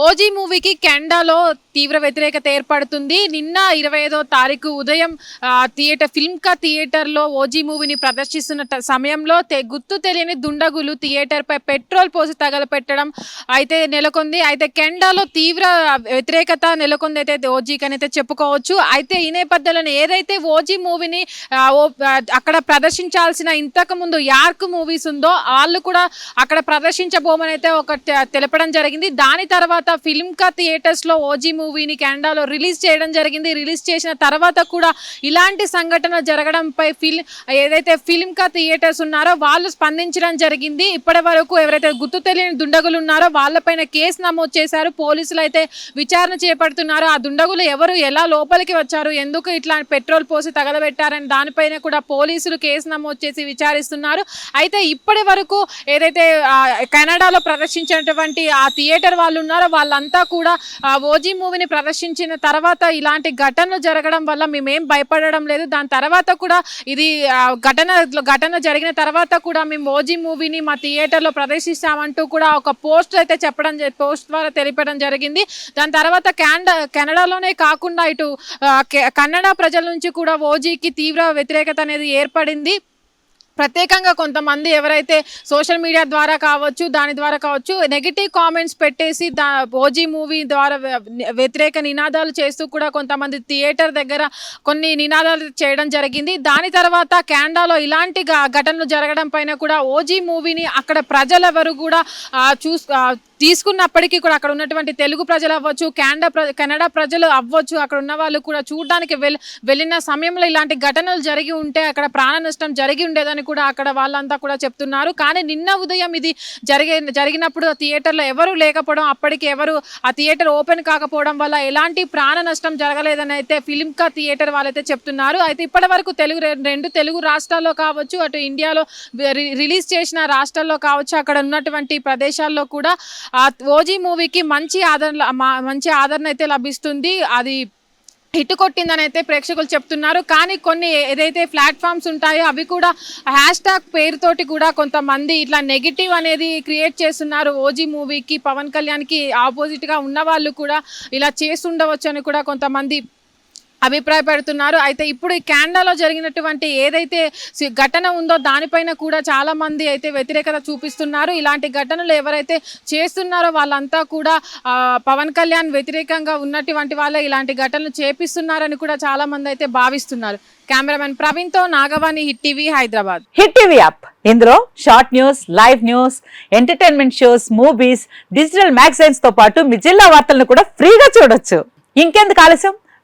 OG మూవీకి కెండాలో తీవ్ర వ్యతిరేకత ఏర్పడుతుంది. నిన్న ఇరవై ఐదో తారీఖు ఉదయం థియేటర్ ఫిల్మ్కా థియేటర్లో ఓజీ మూవీని ప్రదర్శిస్తున్న సమయంలో గుర్తు తెలియని దుండగులు థియేటర్పై పెట్రోల్ పోసి తగలపెట్టడం అయితే నెలకొంది. అయితే కెండాలో తీవ్ర వ్యతిరేకత నెలకొంది అయితే ఓజీకి అయితే చెప్పుకోవచ్చు. అయితే ఈ నేపథ్యంలో ఏదైతే ఓజీ మూవీని ఓ- అక్కడ ప్రదర్శించాల్సిన ఇంతకు ముందు యార్క్ మూవీస్ ఉందో వాళ్ళు కూడా అక్కడ ప్రదర్శించబోమని అయితే ఒక తెలపడం జరిగింది. దాని తర్వాత ఫిల్మ్కా థియేటర్స్లో ఓజీ మూవీని కెనడాలో రిలీజ్ చేయడం జరిగింది. రిలీజ్ చేసిన తర్వాత కూడా ఇలాంటి సంఘటన జరగడంపై ఫిల్మ్ ఏదైతే ఫిల్మ్ కా థియేటర్స్ ఉన్నారో వాళ్ళు స్పందించడం జరిగింది. ఇప్పటి వరకు ఎవరైతే గుర్తు తెలియని దుండగులు ఉన్నారో వాళ్ళపైన కేసు నమోదు చేశారు. పోలీసులు అయితే విచారణ చేపడుతున్నారు. ఆ దుండగులు ఎవరు ఎలా లోపలికి వచ్చారు ఎందుకు ఇట్లా పెట్రోల్ పోసి తగలబెట్టారని దానిపైన కూడా పోలీసులు కేసు నమోదు చేసి విచారిస్తున్నారు. అయితే ఇప్పటి వరకు ఏదైతే కెనడాలో ప్రదర్శించినటువంటి ఆ థియేటర్ వాళ్ళు ఉన్నారో వాళ్ళంతా కూడా ఆ, ఓజీ మూవీని ప్రదర్శించిన తర్వాత ఇలాంటి ఘటనలు జరగడం వల్ల మేమేం భయపడడం లేదు. దాని తర్వాత కూడా ఇది ఆ, ఘటన ఘటన జరిగిన తర్వాత కూడా మేము ఓజీ మూవీని మా థియేటర్లో ప్రదర్శిస్తామంటూ కూడా ఒక పోస్ట్ అయితే చెప్పడం పోస్ట్ ద్వారా తెలిపడం జరిగింది. దాని తర్వాత కెనడా కెనడాలోనే కాకుండా ఇటు కె- కన్నడ ప్రజల నుంచి కూడా ఓజీకి తీవ్ర వ్యతిరేకత అనేది ఏర్పడింది. ప్రత్యేకంగా కొంతమంది ఎవరైతే సోషల్ మీడియా ద్వారా కావచ్చు దాని ద్వారా కావచ్చు నెగిటివ్ కామెంట్స్ పెట్టేసి దా ఓజీ మూవీ ద్వారా వ్యతిరేక నినాదాలు చేస్తూ కూడా కొంతమంది థియేటర్ దగ్గర కొన్ని నినాదాలు చేయడం జరిగింది. దాని తర్వాత కెనడాలో ఇలాంటి ఘటనలు జరగడం పైన కూడా ఓజీ మూవీని అక్కడ ప్రజలెవరు కూడా చూ చూస్ తీసుకున్నప్పటికీ కూడా అక్కడ ఉన్నటువంటి తెలుగు ప్రజలు అవ్వచ్చు కెనడా కెనడా ప్రజలు అవ్వచ్చు అక్కడ ఉన్న వాళ్ళు కూడా చూడడానికి వెళ్ళిన సమయంలో ఇలాంటి ఘటనలు జరిగి ఉంటే అక్కడ ప్రాణ నష్టం జరిగి ఉండేదని కూడా అక్కడ వాళ్ళంతా కూడా చెప్తున్నారు. కానీ నిన్న ఉదయం ఇది జరిగే జరిగినప్పుడు ఆ థియేటర్లో ఎవరు లేకపోవడం అప్పటికి ఎవరు ఆ థియేటర్ ఓపెన్ కాకపోవడం వల్ల ఎలాంటి ప్రాణ నష్టం జరగలేదని అయితే ఫిలింకా థియేటర్ వాళ్ళైతే చెప్తున్నారు. అయితే ఇప్పటి వరకు తెలుగు రెండు తెలుగు రాష్ట్రాల్లో కావచ్చు అటు ఇండియాలో రిలీజ్ చేసిన రాష్ట్రాల్లో కావచ్చు అక్కడ ఉన్నటువంటి ప్రదేశాల్లో కూడా ఓజీ మూవీకి మంచి ఆదరణ మా- మంచి ఆదరణ అయితే లభిస్తుంది. అది హిట్ కొట్టిందని అయితే ప్రేక్షకులు చెప్తున్నారు. కానీ కొన్ని ఏదైతే ప్లాట్ఫామ్స్ ఉంటాయో అవి కూడా హ్యాష్ ట్యాగ్ పేరుతోటి కూడా కొంతమంది ఇట్లా నెగిటివ్ అనేది క్రియేట్ చేస్తున్నారు. ఓజీ మూవీకి పవన్ కళ్యాణ్కి ఆపోజిట్గా ఉన్న వాళ్ళు కూడా ఇలా చేస్తుండవచ్చు అని కూడా కొంతమంది అభిప్రాయపడుతున్నారు. అయితే ఇప్పుడు ఈ కెనడాలో జరిగినటువంటి ఏదైతే ఘటన ఉందో దానిపైన కూడా చాలా మంది అయితే వ్యతిరేకత చూపిస్తున్నారు. ఇలాంటి ఘటనలు ఎవరైతే చేస్తున్నారో వాళ్ళంతా కూడా పవన్ కళ్యాణ్ వ్యతిరేకంగా ఉన్నటువంటి వాళ్ళే ఇలాంటి ఘటనలు చేపిస్తున్నారని కూడా చాలా మంది అయితే భావిస్తున్నారు. Cameraman ప్రవీణ్తో Nagavani hit TV Hyderabad. Hit TV app. ఇందులో short news live news entertainment shows movies digital మ్యాగజైన్స్తో పాటు మీ జిల్లా వార్తలను కూడా ఫ్రీగా చూడొచ్చు. ఇంకెందుకు ఆలస్యం?